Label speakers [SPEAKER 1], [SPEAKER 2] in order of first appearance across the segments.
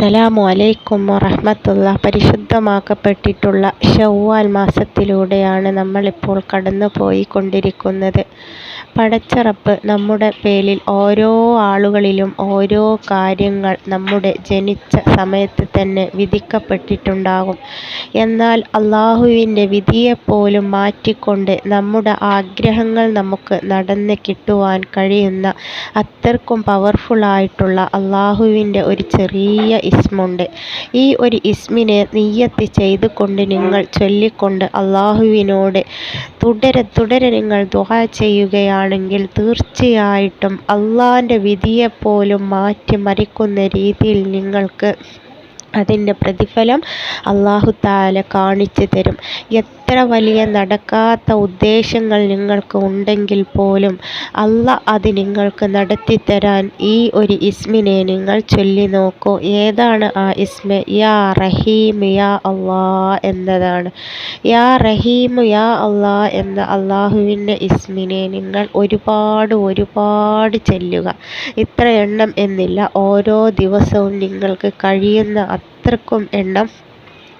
[SPEAKER 1] അസ്സലാമു അലൈക്കും വറഹ്മത്തുള്ളാഹി. പരിശുദ്ധമാക്കപ്പെട്ടിട്ടുള്ള ഷവ്വാൽ മാസത്തിലൂടെയാണ് നമ്മളിപ്പോൾ കടന്നു പോയിക്കൊണ്ടിരിക്കുന്നത് പടച്ചറപ്പ് നമ്മുടെ പേരിൽ ഓരോ ആളുകളിലും ഓരോ കാര്യങ്ങൾ നമ്മുടെ ജനിച്ച സമയത്ത് തന്നെ വിധിക്കപ്പെട്ടിട്ടുണ്ടാകും. എന്നാൽ അള്ളാഹുവിന്റെ വിധിയെപ്പോലും മാറ്റിക്കൊണ്ട് നമ്മുടെ ആഗ്രഹങ്ങൾ നമുക്ക് നടന്ന് കിട്ടുവാൻ കഴിയുന്ന അത്രക്കും പവർഫുള്ളായിട്ടുള്ള അള്ളാഹുവിന്റെ ഒരു ചെറിയ ഇസ്മുണ്ട്. ഈ ഒരു ഇസ്മിനെ നീയത്ത് ചെയ്തുകൊണ്ട് നിങ്ങൾ ചൊല്ലിക്കൊണ്ട് അള്ളാഹുവിനോട് തുടരെ തുടരെ നിങ്ങൾ ദുഹ ചെയ്യുകയാണെങ്കിൽ തീർച്ചയായിട്ടും അള്ളാഹിന്റെ വിധിയെപ്പോലും മാറ്റിമറിക്കുന്ന രീതിയിൽ നിങ്ങൾക്ക് അതിന്റെ പ്രതിഫലം അള്ളാഹു താല കാണിച്ചു തരും. എത്ര വലിയ നടക്കാത്ത ഉദ്ദേശങ്ങൾ നിങ്ങൾക്ക് ഉണ്ടെങ്കിൽ പോലും അല്ല അത് നിങ്ങൾക്ക് നടത്തിത്തരാൻ ഈ ഒരു ഇസ്മിനെ നിങ്ങൾ ചൊല്ലി നോക്കൂ. ഏതാണ് ആ ഇസ്മ? യാ റഹീം യാ അള്ളാ എന്നതാണ്. യാ റഹീം യാ അള്ളാ എന്ന അള്ളാഹുവിന്റെ ഇസ്മിനെ നിങ്ങൾ ഒരുപാട് ഒരുപാട് ചൊല്ലുക. ഇത്ര എണ്ണം എന്നില്ല. ഓരോ ദിവസവും നിങ്ങൾക്ക് കഴിയുന്ന അത്രക്കും എണ്ണം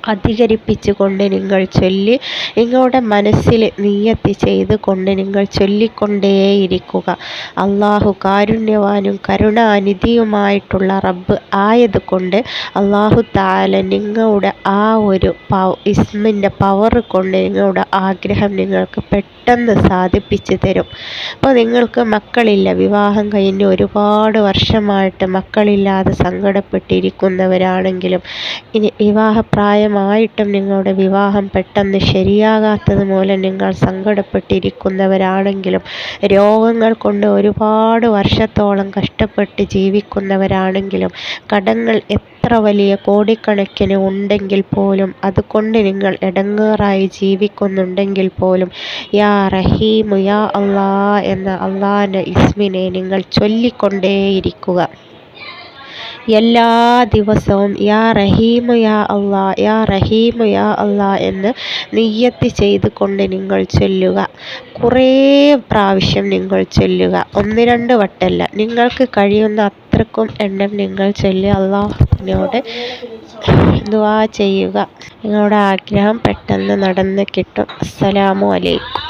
[SPEAKER 1] അധികരിപ്പിച്ചുകൊണ്ട് നിങ്ങൾ ചൊല്ലി നിങ്ങളുടെ മനസ്സിൽ നീയത്ത് ചെയ്ത് കൊണ്ട് നിങ്ങൾ ചൊല്ലിക്കൊണ്ടേയിരിക്കുക. അള്ളാഹു കാരുണ്യവാനും കരുണാനിധിയുമായിട്ടുള്ള റബ്ബ് ആയതുകൊണ്ട് അള്ളാഹു താല നിങ്ങളുടെ ആ ഒരു പവ ഇസ്മിന്റെ പവർ കൊണ്ട് നിങ്ങളുടെ ആഗ്രഹം നിങ്ങൾക്ക് പെട്ടെന്ന് സാധിപ്പിച്ചു തരും. അപ്പോൾ നിങ്ങൾക്ക് മക്കളില്ല വിവാഹം കഴിഞ്ഞ് ഒരുപാട് വർഷമായിട്ട് മക്കളില്ലാതെ സങ്കടപ്പെട്ടിരിക്കുന്നവരാണെങ്കിലും ഇനി വിവാഹപ്രായമായിട്ടും നിങ്ങളുടെ വിവാഹം പെട്ടെന്ന് ശരിയാകാത്തത് മൂലം നിങ്ങൾ സങ്കടപ്പെട്ടിരിക്കുന്നവരാണെങ്കിലും രോഗങ്ങൾ കൊണ്ട് ഒരുപാട് വർഷത്തോളം കഷ്ടപ്പെട്ട് ജീവിക്കുന്നവരാണെങ്കിലും കടങ്ങൾ എത്ര വലിയ കോടിക്കണക്കിന് ഉണ്ടെങ്കിൽ പോലും അതുകൊണ്ട് നിങ്ങൾ ഇടങ്ങേറായി ജീവിക്കുന്നുണ്ടെങ്കിൽ പോലും യാ റഹീമു യാ അള്ളാ എന്ന അള്ളാന്റെ ഇസ്മിനെ നിങ്ങൾ ചൊല്ലിക്കൊണ്ടേയിരിക്കുക. എല്ലാ ദിവസവും യാ റഹീമു യാ അള്ളാ യാ റഹീമു യാ അള്ളാ എന്ന് നിയ്യത്ത് ചെയ്ത് കൊണ്ട് നിങ്ങൾ ചൊല്ലുക. കുറേ പ്രാവശ്യം നിങ്ങൾ ചൊല്ലുക. ഒന്ന് രണ്ട് വട്ടമല്ല. നിങ്ങൾക്ക് കഴിയുന്ന അത്രക്കും എണ്ണം നിങ്ങൾ ചൊല്ലി അള്ളാഹുവിനോട് ദുആ ചെയ്യുക. നിങ്ങളുടെ ആഗ്രഹം പെട്ടെന്ന് നടന്ന് കിട്ടും. അസ്സലാമു അലൈക്കും.